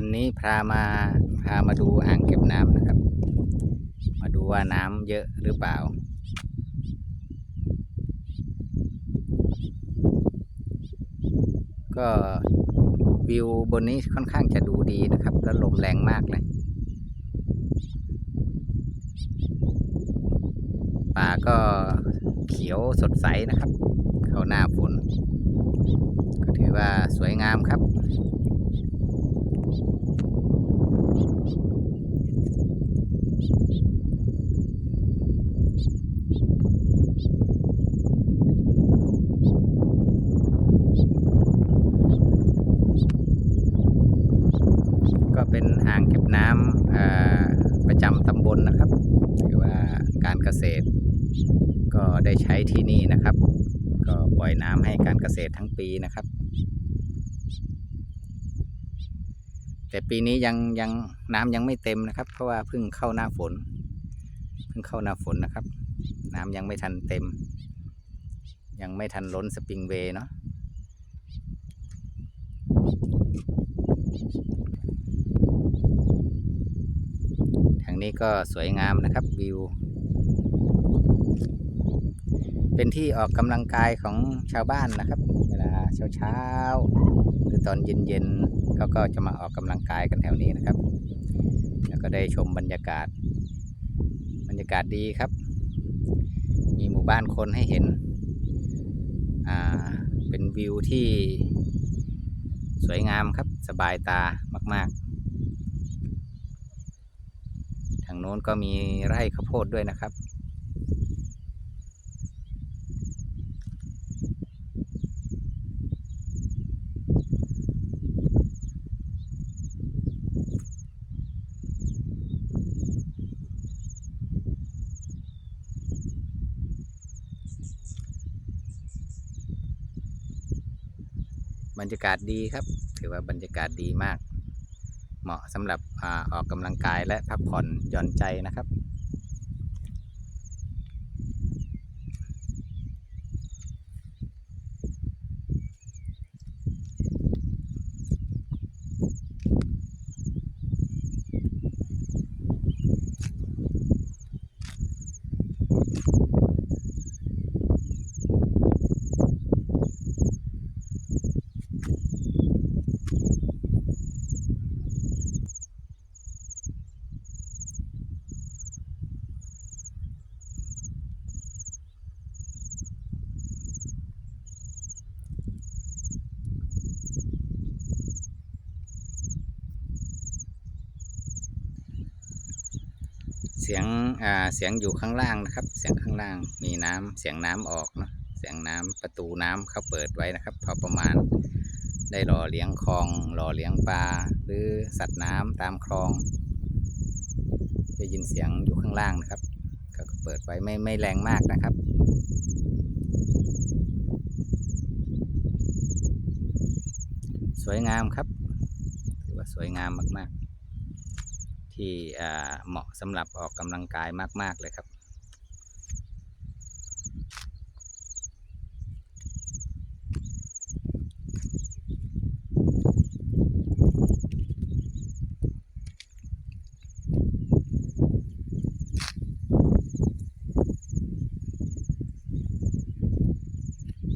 วันนี้พามาพามาดูอ่างเก็บน้ำนะครับ มาดูว่าน้ำเยอะหรือเปล่า ก็วิวบนนี้ค่อนข้างจะดูดีนะครับ แล้วลมแรงมากเลย ป่าก็เขียวสดใสนะครับ เข้าหน้าฝนก็ถือว่าสวยงามครับ ก็เป็นอ่างเก็บน้ำประจำตำบลนะครับ หรือว่าการเกษตร ก็ได้ใช้ที่นี่นะครับ ก็ปล่อยน้ำให้การเกษตรทั้งปีนะครับ แต่ปีนี้ยังยังน้ำยังไม่เต็มนะครับ เพราะว่าเพิ่งเข้าหน้าฝน เพิ่งเข้าหน้าฝนนะครับ น้ำยังไม่ทันเต็ม ยังไม่ทันล้นสปริงเวย์เนาะางนี้ก็สวยงามนะครับวิว เป็นที่ออกกำลังกายของชาวบ้านนะครับ เวลาเช้าเช้าๆหรือตอนเย็นเย็นๆเขาก็จะมาออกกำลังกายกันแถวนี้นะครับ แล้วก็ได้ชมบรรยากาศ บรรยากาศดีครับ มีหมู่บ้านคนให้เห็น อ่า เป็นวิวที่สวยงามครับ สบายตามาก ๆ ทางโน้นก็มีไร่ข้าวโพดด้วยนะครับ บรรยากาศดีครับ ถือว่าบรรยากาศดีมาก เหมาะสำหรับออกกำลังกายและพักผ่อนหย่อนใจนะครับ เสียงอ่าเสียงอยู่ข้างล่างนะครับ เสียงข้างล่างมีน้ำเสียงน้ำออกเนาะเสียงน้ำประตูน้ำเขาเปิดไว้นะครับ พอประมาณได้หล่อเลี้ยงคลองหล่อเลี้ยงปลาหรือสัตว์น้ำตามคลอง ได้ยินเสียงอยู่ข้างล่างนะครับ ก็เปิดไว้ไม่ไม่แรงมากนะครับสวยงามครับ ถือว่าสวยงามมาก ๆ ที่เหมาะสำหรับออกกำลังกายมาก ๆ เลยครับ